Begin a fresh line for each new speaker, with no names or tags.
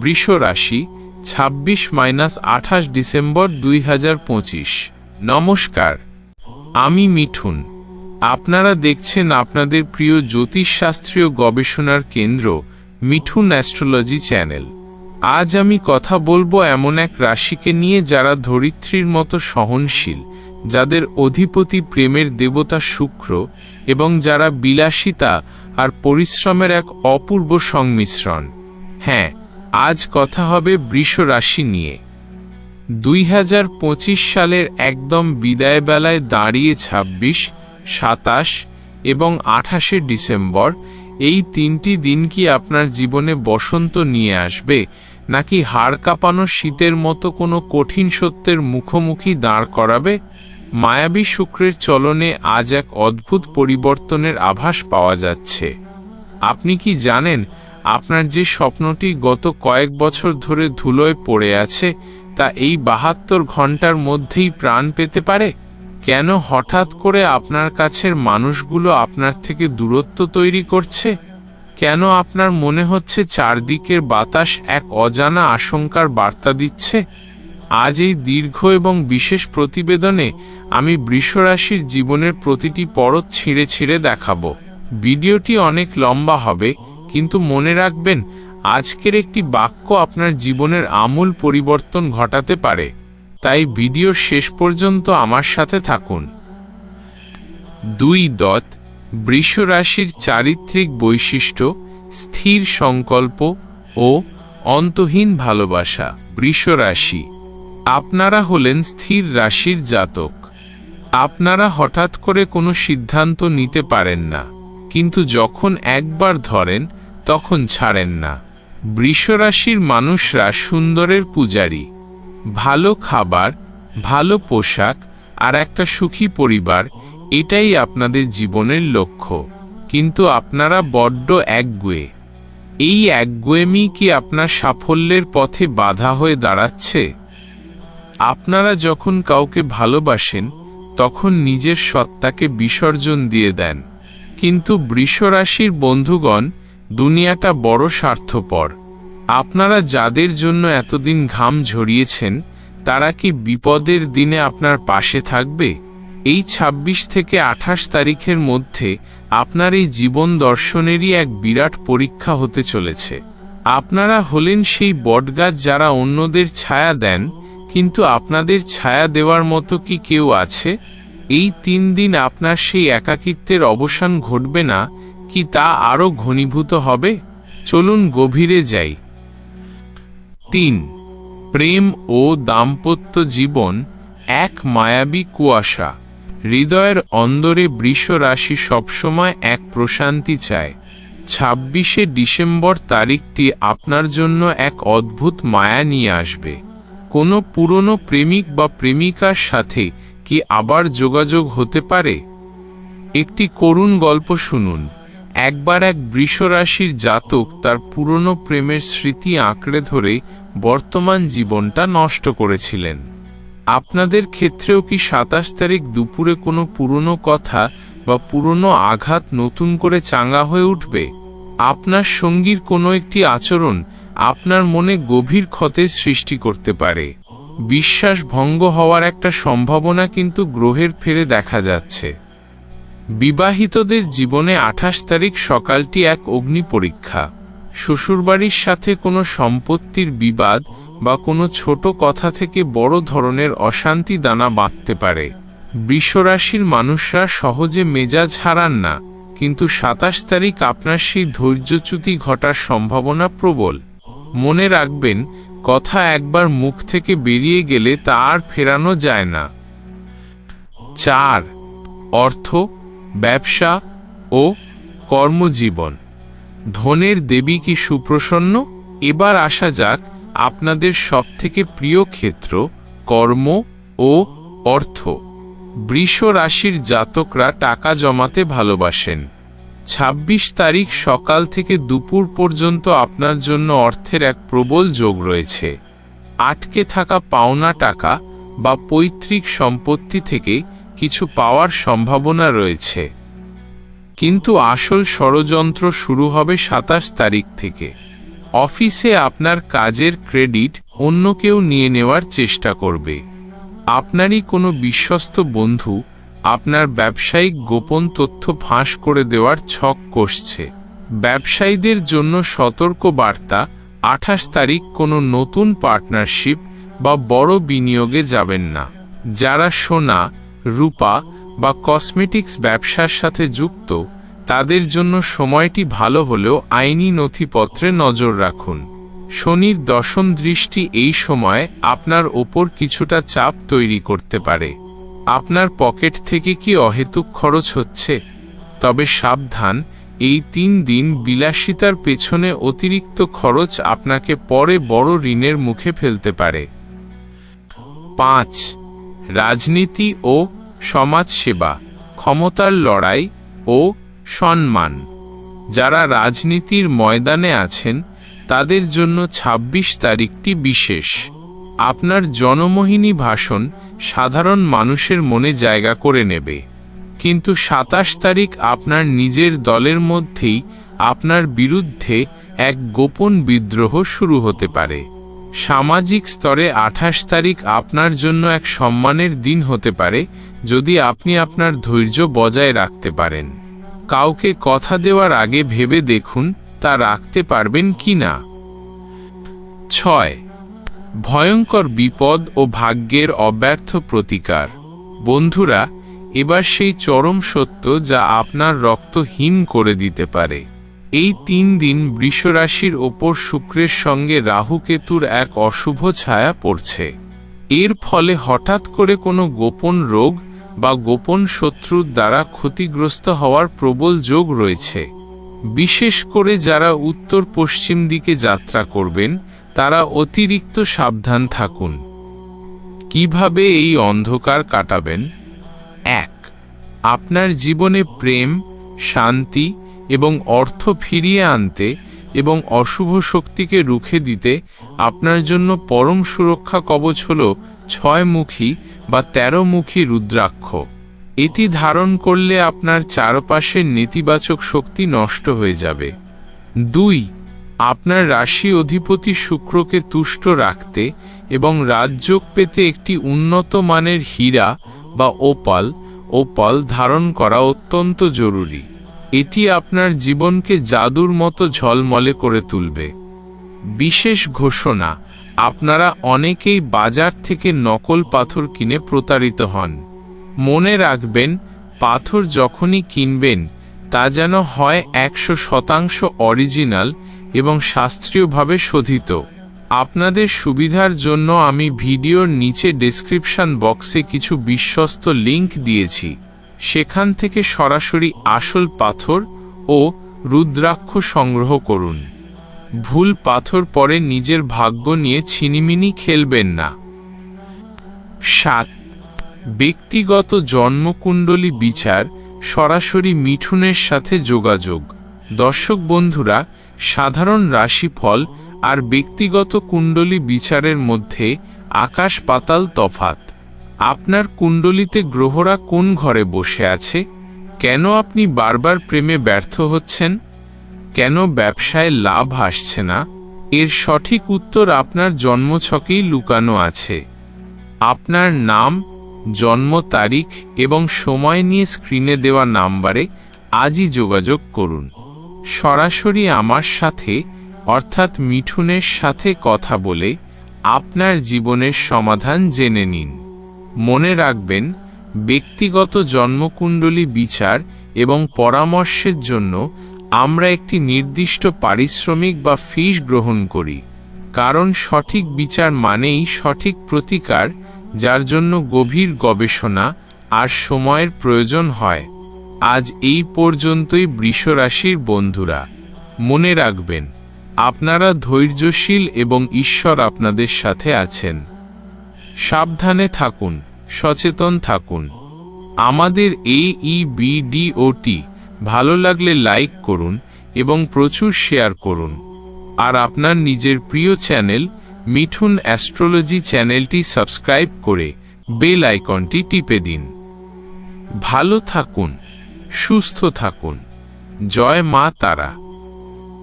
বৃষ রাশি ছাব্বিশ মাইনাস আঠাশ ডিসেম্বর দুই হাজার পঁচিশ। নমস্কার, আমি মিঠুন। আপনারা দেখছেন আপনাদের প্রিয় জ্যোতিষশাস্ত্রীয় গবেষণার কেন্দ্র মিঠুন অ্যাস্ট্রোলজি চ্যানেল। আজ আমি কথা বলব এমন এক রাশিকে নিয়ে যারা ধরিত্রীর মতো সহনশীল, যাদের অধিপতি প্রেমের দেবতা শুক্র এবং যারা বিলাসিতা আর পরিশ্রমের এক অপূর্ব সংমিশ্রণ। হ্যাঁ আজ কথা হবে বৃষ রাশি নিয়ে। দুই হাজার পঁচিশ সালের একদম বিদায় বেলায় দাঁড়িয়ে ২৬ সাতাশ এবং আঠাশে ডিসেম্বর, এই তিনটি দিন কি আপনার জীবনে বসন্ত নিয়ে আসবে, নাকি হাড় কাঁপানো শীতের মতো কোনো কঠিন সত্যের মুখোমুখি দাঁড় করাবে? মায়াবী শুক্রের চলনে আজ এক অদ্ভুত পরিবর্তনের আভাস পাওয়া যাচ্ছে। আপনি কি জানেন আপনার যে স্বপ্নটি গত কয়েক বছর ধরে ধুলোয় পড়ে আছে, তা এই বাহাত্তর ঘণ্টার মধ্যেই প্রাণ পেতে পারে? কেন হঠাৎ করে আপনার কাছের মানুষগুলো আপনার থেকে দূরত্ব তৈরি করছে? কেন আপনার মনে হচ্ছে চারদিকের বাতাস এক অজানা আশঙ্কার বার্তা দিচ্ছে? আজ এই দীর্ঘ এবং বিশেষ প্রতিবেদনে আমি বৃষরাশির জীবনের প্রতিটি পরত ছিঁড়ে ছিঁড়ে দেখাবো। ভিডিওটি অনেক লম্বা হবে কিন্তু মনে রাখবেন, আজকের একটি বাক্য আপনার জীবনের আমূল পরিবর্তন ঘটাতে পারে। তাই ভিডিওর শেষ পর্যন্ত আমার সাথে থাকুন। দুই দত বৃষ রাশির চারিত্রিক বৈশিষ্ট্য, স্থির সংকল্প ও অন্তহীন ভালোবাসা। বৃষ রাশি আপনারা হলেন স্থির রাশির জাতক। আপনারা হঠাৎ করে কোনো সিদ্ধান্ত নিতে পারেন না। কিন্তু যখন একবার ধরেন তখন ছাড়েন না। বৃষরাশির মানুষরা সুন্দরের পূজারী। ভালো খাবার, ভালো পোশাক আর একটা সুখী পরিবার, এটাই আপনাদের জীবনের লক্ষ্য। কিন্তু আপনারা বড্ড একগুয়ে। এই একগুয়েমি কি আপনার সাফল্যের পথে বাধা হয়ে দাঁড়াচ্ছে? আপনারা যখন কাউকে ভালোবাসেন, তখন নিজের সত্তাকে বিসর্জন দিয়ে দেন। কিন্তু বৃষরাশির বন্ধুগণ দুনিয়াটা বড় স্বার্থপর। আপনারা যাদের জন্য এতদিন ঘাম ঝরিয়েছেন, তারা কি বিপদের দিনে আপনার পাশে থাকবে? এই ২৬ থেকে আঠাশ তারিখের মধ্যে আপনার এই জীবন দর্শনেরই এক বিরাট পরীক্ষা হতে চলেছে। আপনারা হলেন সেই বটগাছ যারা অন্যদের ছায়া দেন, কিন্তু আপনাদের ছায়া দেওয়ার মতো কি কেউ আছে? এই তিন দিন আপনার সেই একাকিত্বের অবসান ঘটবে না কি তা আরও ঘনীভূত হবে? চলুন গভীরে যাই। তিন, প্রেম ও দাম্পত্য জীবন এক মায়াবী কুয়াশা। হৃদয়ের অন্দরে বৃষ রাশি সবসময় এক প্রশান্তি চায়। ছাব্বিশে ডিসেম্বর তারিখটি আপনার জন্য এক অদ্ভুত মায়া নিয়ে আসবে। কোনো পুরনো প্রেমিক বা প্রেমিকার সাথে কি আবার যোগাযোগ হতে পারে? একটি করুণ গল্প শুনুন। একবার এক বৃষরাশির জাতক তার পুরনো প্রেমের স্মৃতি আঁকড়ে ধরে বর্তমান জীবনটা নষ্ট করেছিলেন। আপনাদের ক্ষেত্রেও কি সাতাশ তারিখ দুপুরে কোনো পুরনো কথা বা পুরনো আঘাত নতুন করে চাঙ্গা হয়ে উঠবে? আপনার সঙ্গীর কোনো একটি আচরণ আপনার মনে গভীর ক্ষতের সৃষ্টি করতে পারে। বিশ্বাস ভঙ্গ হওয়ার একটা সম্ভাবনা কিন্তু গ্রহের ফেরে দেখা যাচ্ছে। বিবাহিতদের জীবনে আঠাশ তারিখ সকালটি এক অগ্নি পরীক্ষা। শ্বশুরবাড়ির সাথে কোনো সম্পত্তির বিবাদ বা কোনো ছোট কথা থেকে বড় ধরনের অশান্তি দানা বাঁধতে পারে। বৃষরাশির মানুষরা সহজে মেজাজ হারান না, কিন্তু সাতাশ তারিখ আপনার সেই ধৈর্যচ্যুতি ঘটার সম্ভাবনা প্রবল। মনে রাখবেন, কথা একবার মুখ থেকে বেরিয়ে গেলে তা আর ফেরানো যায় না। চার, অর্থ ব্যবসা ও কর্মজীবন। ধনের দেবী কি সুপ্রসন্ন? এবার আসা যাক আপনাদের সবথেকে প্রিয় ক্ষেত্র, কর্ম ও অর্থ। বৃষ রাশির জাতকরা টাকা জমাতে ভালোবাসেন। ২৬ তারিখ সকাল থেকে দুপুর পর্যন্ত আপনার জন্য অর্থের এক প্রবল যোগ রয়েছে। আটকে থাকা পাওনা টাকা বা পৈতৃক সম্পত্তি থেকে কিছু পাওয়ার সম্ভাবনা রয়েছে। কিন্তু আসল ষড়যন্ত্র শুরু হবে সাতাশ তারিখ থেকে। অফিসে আপনার কাজের ক্রেডিট অন্য কেউ নিয়ে নেওয়ার চেষ্টা করবে। আপনারই কোনো বিশ্বস্ত বন্ধু আপনার ব্যবসায়িক গোপন তথ্য ফাঁস করে দেওয়ার ছক কষছে। ব্যবসায়ীদের জন্য সতর্ক বার্তা, আঠাশ তারিখ কোনো নতুন পার্টনারশিপ বা বড় বিনিয়োগে যাবেন না। যারা সোনা রূপা বা কসমেটিক্স ব্যবসার সাথে যুক্ত, তাদের জন্য সময়টি ভালো হলেও আইনি নথিপত্রে নজর রাখুন। শনির দশম দৃষ্টি এই সময় আপনার ওপর কিছুটা চাপ তৈরি করতে পারে। আপনার পকেট থেকে কি অহেতুক খরচ হচ্ছে? তবে সাবধান, এই তিন দিন বিলাসিতার পেছনে অতিরিক্ত খরচ আপনাকে পরে বড় ঋণের মুখে ফেলতে পারে। পাঁচ রাজনীতি ও সমাজসেবা, ক্ষমতার লড়াই ও সম্মান। যারা রাজনীতির ময়দানে আছেন, তাদের জন্য ২৬ তারিখটি বিশেষ। আপনার জনমোহিনী ভাষণ সাধারণ মানুষের মনে জায়গা করে নেবে। কিন্তু সাতাশ তারিখ আপনার নিজের দলের মধ্যেই আপনার বিরুদ্ধে এক গোপন বিদ্রোহ শুরু হতে পারে। সামাজিক স্তরে আঠাশ তারিখ আপনার জন্য এক সম্মানের দিন হতে পারে, যদি আপনি আপনার ধৈর্য বজায় রাখতে পারেন। কাউকে কথা দেওয়ার আগে ভেবে দেখুন, তা রাখতে পারবেন কি না। ছয়। ভয়ঙ্কর বিপদ ও ভাগ্যের অব্যর্থ প্রতিকার। বন্ধুরা, এবার সেই চরম সত্য যা আপনার রক্ত করে দিতে পারে। এই তিন দিন বৃষরাশির ওপর শুক্রের সঙ্গে রাহুকেতুর এক অশুভ ছায়া পড়ছে। এর ফলে হঠাৎ করে কোনো গোপন রোগ বা গোপন শত্রুর দ্বারা ক্ষতিগ্রস্ত হওয়ার প্রবল যোগ রয়েছে। বিশেষ করে যারা উত্তর পশ্চিম দিকে যাত্রা করবেন, তারা অতিরিক্ত সাবধান থাকুন। কীভাবে এই অন্ধকার কাটাবেন? এক, আপনার জীবনে প্রেম, শান্তি এবং অর্থ ফিরিয়ে আনতে এবং অশুভ শক্তিকে রুখে দিতে আপনার জন্য পরম সুরক্ষা কবচ হল ছয়মুখী বা তেরোমুখী রুদ্রাক্ষ। এটি ধারণ করলে আপনার চারপাশের নেতিবাচক শক্তি নষ্ট হয়ে যাবে। দুই, আপনার রাশি অধিপতি শুক্রকে তুষ্ট রাখতে এবং রাজযোগ পেতে একটি উন্নত মানের হীরা বা ওপাল ওপাল ধারণ করা অত্যন্ত জরুরি। এটি আপনার জীবনকে জাদুর মতো ঝলমলে করে তুলবে। বিশেষ ঘোষণা, আপনারা অনেকেই বাজার থেকে নকল পাথর কিনে প্রতারিত হন। মনে রাখবেন, পাথর যখনই কিনবেন, তা যেন হয় একশো শতাংশ অরিজিনাল এবং শাস্ত্রীয়ভাবে শোধিত। আপনাদের সুবিধার জন্য আমি ভিডিওর নিচে ডেসক্রিপশন বক্সে কিছু বিশ্বস্ত লিংক দিয়েছি। সেখান থেকে সরাসরি আসল পাথর ও রুদ্রাক্ষ সংগ্রহ করুন। ভুল পাথর পরে নিজের ভাগ্য নিয়ে ছিনিমিনি খেলবেন না। সাত। ব্যক্তিগত জন্মকুণ্ডলী বিচার, সরাসরি মিঠুনের সাথে যোগাযোগ। দর্শক বন্ধুরা, সাধারণ রাশিফল আর ব্যক্তিগত কুণ্ডলী বিচারের মধ্যে আকাশ পাতাল তফাত। আপনার কুণ্ডলিতে গ্রহরা কোন ঘরে বসে আছে? কেন আপনি বারবার প্রেমে ব্যর্থ হচ্ছেন? কেন ব্যবসায় লাভ আসছে না? এর সঠিক উত্তর আপনার জন্মছকেই লুকানো আছে। আপনার নাম, জন্ম তারিখ এবং সময় নিয়ে স্ক্রিনে দেওয়া নাম্বারে আজই যোগাযোগ করুন। সরাসরি আমার সাথে, অর্থাৎ মিঠুনের সাথে কথা বলে আপনার জীবনের সমাধান জেনে নিন। মনে রাখবেন, ব্যক্তিগত জন্মকুণ্ডলী বিচার এবং পরামর্শের জন্য আমরা একটি নির্দিষ্ট পারিশ্রমিক বা ফিস গ্রহণ করি। কারণ সঠিক বিচার মানেই সঠিক প্রতিকার, যার জন্য গভীর গবেষণা আর সময়ের প্রয়োজন হয়। আজ এই পর্যন্তই বৃষরাশির বন্ধুরা। মনে রাখবেন, আপনারা ধৈর্যশীল এবং ঈশ্বর আপনাদের সাথে আছেন। সাবধানে থাকুন, সচেতন থাকুন। আমাদের এই ইবিডিওটি ভালো লাগলে লাইক করুন এবং প্রচুর শেয়ার করুন। আর আপনার নিজের প্রিয় চ্যানেল মিঠুন অ্যাস্ট্রোলজি চ্যানেলটি সাবস্ক্রাইব করে বেল আইকনটি টিপে দিন। ভালো থাকুন, সুস্থ থাকুন। জয় মা তারা।